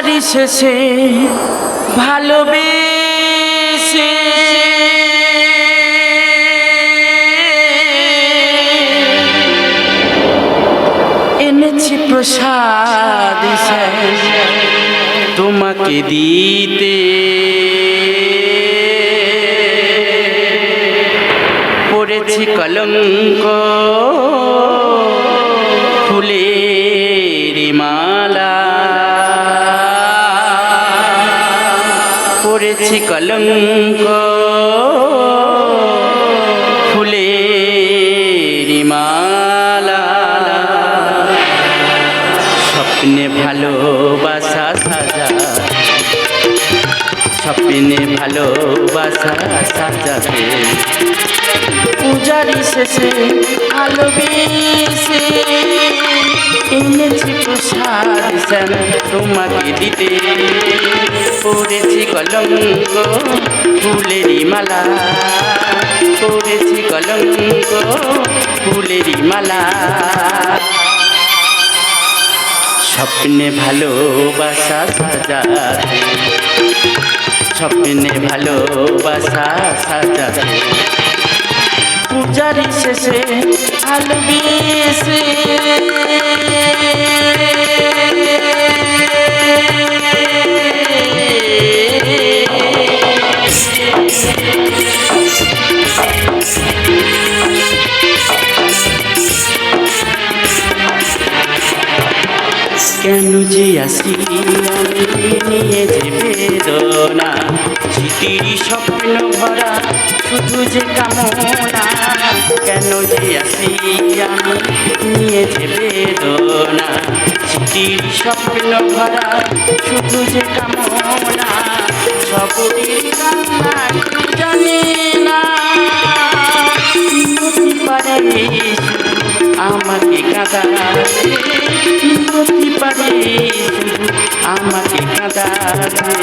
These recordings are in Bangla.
পূজারি শেষে ভালোবেসে এনেছি প্রসাদ তোমাকে দিতে পড়েছি কলঙ্ক ফুলের মালা পড়েছি কলঙ্ক। ফুলের মালা। স্বপ্নে ভালোবাসা সাজা। স্বপ্নে ভালোবাসা সাজাতে পূজারি শেষে ভালোবেসে এনেছি প্রসাদ তোমাকে দিতে। পড়েছি কলঙ্ক ফুলেরই মালা। পড়েছি কলঙ্ক ফুলেরই মালা। স্বপ্নে ভালোবাসা সাজাতে স্বপ্নে ভালোবাসা সাজাতে পূজারি শেষে ভালোবেসে যে আসি নিয়ে যে বেদনা। স্মৃতির স্বপ্ন ভরা, শুধু যে কামনা। কেন যে আসি আমি, নিয়ে যে বেদনা। স্মৃতির স্বপ্ন ভরা, শুধু যে কামনা। সকলের কান্না জানে না। পারে আমাকে কাঁদাতে হতে পারে আমাকে কাঁদাতে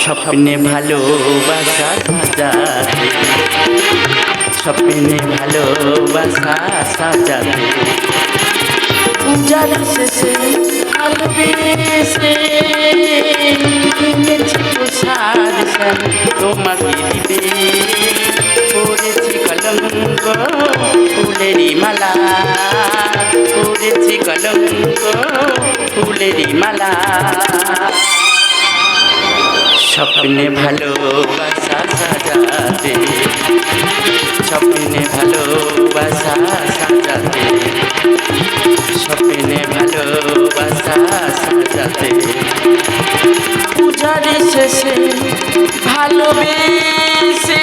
স্বপ্নে ভালোবাসা সাজাতে স্বপ্নে ভালোবাসা সাজাতে পূজার শেষে প্রসাদ শ্যাম তোমাকে পড়েছি কলঙ্ক ফুলেরই মালা পড়েছি কলঙ্ক ফুলেরই মালা। স্বপ্নে ভালোবাসা সাজাতে, স্বপ্নে ভালোবাসা সাজাতে, স্বপ্নে ভালোবাসা সাজাতে। পূজারি শেষে ভালোবেসে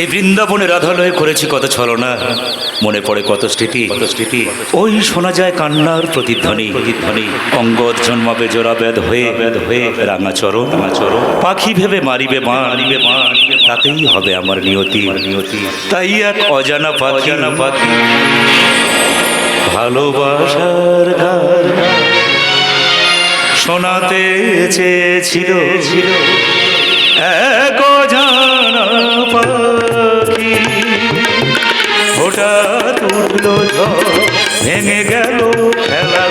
এই বৃন্দাবনে রাধালয়ে করেছি কত ছলনা। মনে পড়ে কত স্মৃতি। কত স্মৃতি ওই শোনা যায় কান্নার প্রতিধ্বনি। প্রতিধ্বনি অঙ্গদ জন্মাবে জোড়া বেদ হয়ে বেদ হয়ে রাঙা চরণ। রাঙা চরণ পাখি ভেবে মারিবে মা মারিবে মা তাতেই হবে আমার নিয়তি। নিয়তি তাই এক অজানা পাখি। অজানা পাখি ভালোবাসার গান শোনাতে চেয়েছিল। ছিল এক পাখি। হঠাৎ উঠল ভেঙে গেল খেলা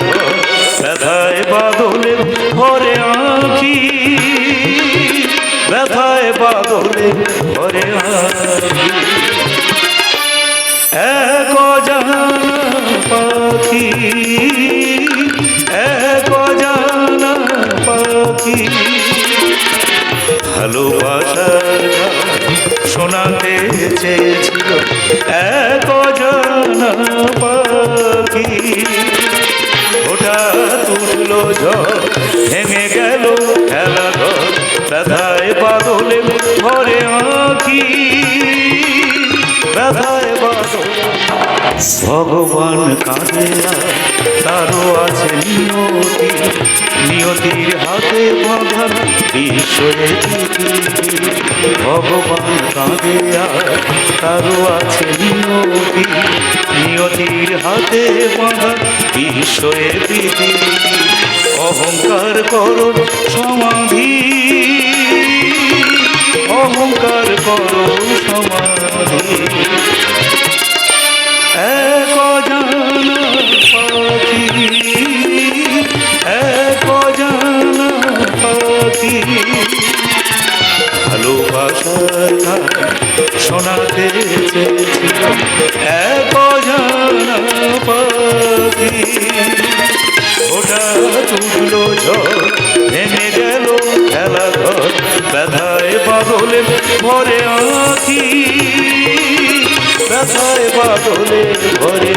ব্যথায় বাদলে ভরে আঁখি। ব্যথায় বাদলে ভরে আঁখি। এক অজানা পাখি। শোনাতে চেয়েছিল। এক ভগবান কাঁদে তারও আছে নিয়তি। নিয়তির হাতে বাঁধা ঈশ্বরের। ভগবান কাঁদে তারও আছে নিয়তি। নিয়তির হাতে বাঁধা ঈশ্বরের পৃথিবী অহংকার করো সমাধি। অহংকার করো সমাধি। ভালোবাসার শোনাতে চেয়েছিল এক অজানা পাখি ওটা উঠল ঝড় ভেঙে গেল খেলা ঘর ব্যথায় বাদলে ভরে আঁকি ব্যথায় বাদলে ভরে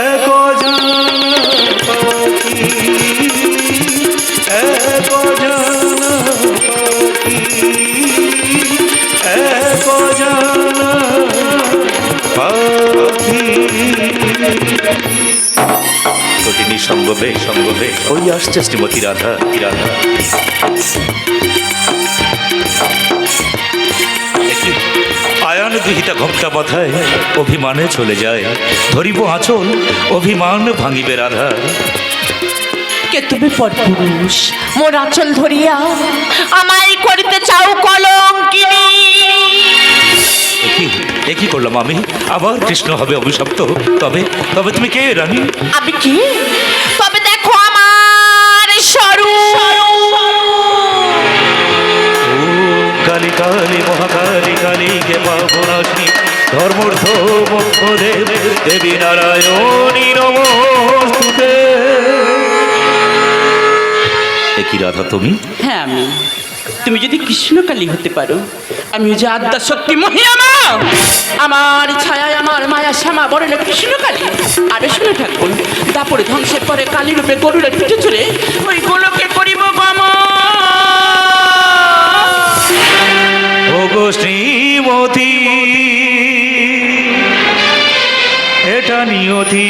এক অজানা পাখি এক অজানা পাখি এক অজানা পাখি সতিনী সঙ্গবে ওই আসছে শ্রীমতী রাধা রাধা দুহিতা ঘোমটা মাথায় অভিমানে চলে যায়। ধরিব আঁচল অভিমান ভাঙিবে রাধা। কে তুমি পরপুরুষ? মোর আঁচল ধরিয়া আমায় করিতে চাও কলঙ্কিনী। একই একই করলাম আমি। আবার কৃষ্ণ হবে অভিশপ্ত। তবে তবে তুমি কে রানী? আমি কি? তবে কালী কালী মহাকালী কালী কে পাবনাশী ধর্মর্থ মোক্ষ দেব দেবী নারায়ণী নমস্তুতে একই রাধা তুমি? হ্যাঁ আমি। তুমি যদি কৃষ্ণকালী হতে পারো আমি যে আদ্যা শক্তি মহিয়ামা আমার ছায়া আমার মায়া শ্যামা বরণ কৃষ্ণকালী। আরে শুনে থাকুন তারপরে ধ্বংসের পরে কালী রূপে গরুরের পিঠে চড়ে ওই গোলকে করিব ও গো শ্রীমতী, এটা নিয়তি।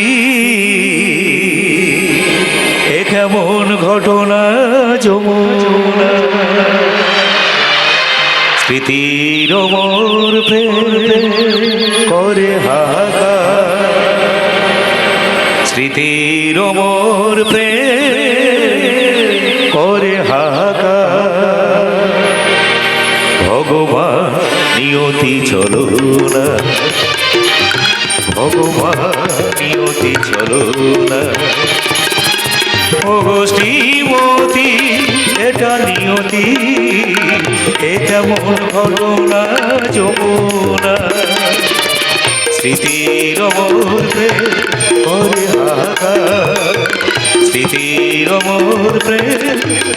এ কেমন ঘটনা যমুনা। স্মৃতির মোর করে হাগা স্মৃতির মোর প্রেম নিয়তি চলো না ভগবান নিয়তি চলো না শ্রীমতী এটা নিয়তি এ কেমন ঘটনা, যমুনা। স্মৃতির মধ্যে করে হাগা। স্মৃতির মধ্যে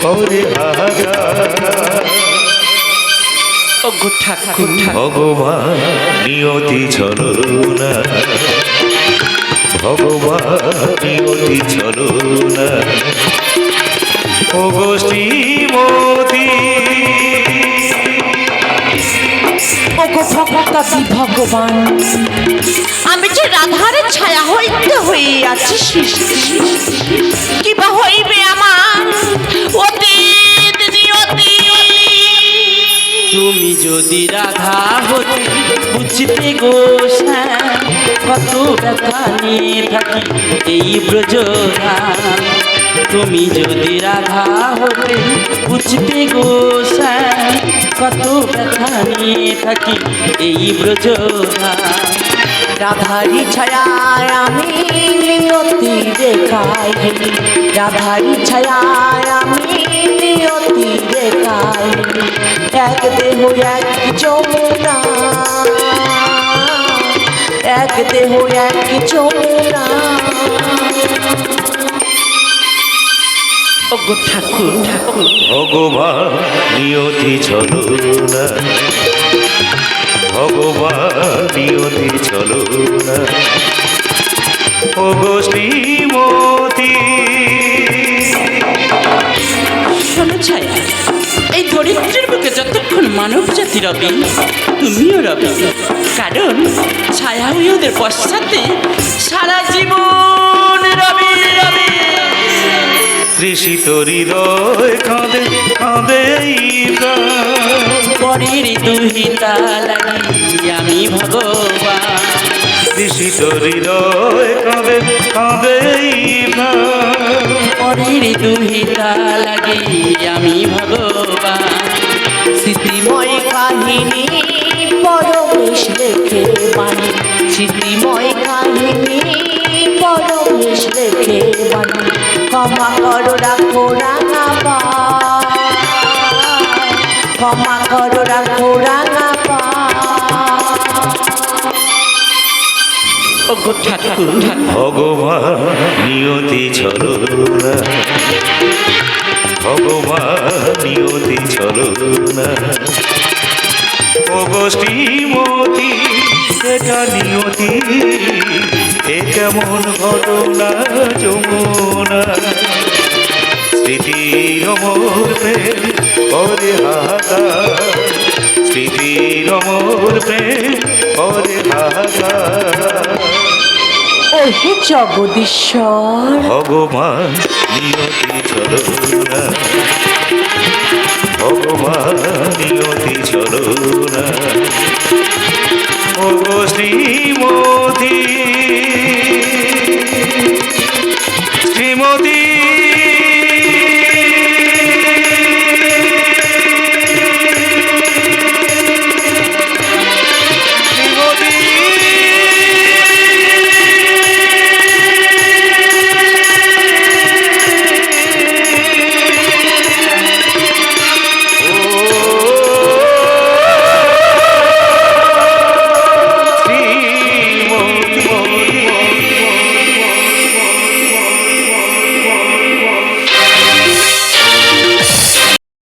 করে ঠাকুর ভগবান নিয়তি চলো না ভগবান নিয়তি শ্রীমতী। ভগবান আমি যে রাধার ছায়া হইতে হয়ে আছি সৃষ্টি কিবা হইবে? তুমি যদি রাধা হতে বুঝতে গো থাকি এই ব্রজরা তুমি যদি রাধা হতে বুঝতে গো কত ব্যথা নিয়ে থাকি এই ব্রজরা রাধারি ছায়ায় আমি নিয়তি দেখাই। রাধারি ছায়ায় আমি নিয়তি দেখাই। এক দেহ এক যমুনা। এক দেহ এক যমুনা। ওগো ঠাকুর ঠাকুর। ভগবান নিয়তি চলো না ভগবান নিয়তি চলো না ও গো শ্রীমতী শোনো এই ধরিত্রীর বুকে যতক্ষণ মানব জাতি রবে, তুমিও রবে। কারণ ছায়া হয়ে ওদের পশ্চাতে সারা জীবন তৃষিত হৃদয় কাঁদে কাঁদে পরের দুহিতা লাগি আমি ভগবান। তৃষিত হৃদয় কাঁদে কাঁদে পরের দুহিতা লাগি আমি ভগবান। স্মৃতিময় কাহিনী পরমেশ লেখে বাণী। স্মৃতিময় কাহিনী পরমেশ লেখে বাণী ক্ষমা করো রাখো রাঙা পা ক্ষমা করো রাখো রাঙা পা ও ভগবান নিয়তি ছলনা ভগবান নিয়তি ছলনা ও গো শ্রীমতী এটা নিয়তি। কেমন ঘটনা যমুনা? স্মৃতির মোর প্রেম করে হাহাকার। স্মৃতির মোর প্রেম করে ওহে জগদীশ্বর। ভগবান নিয়তি চলো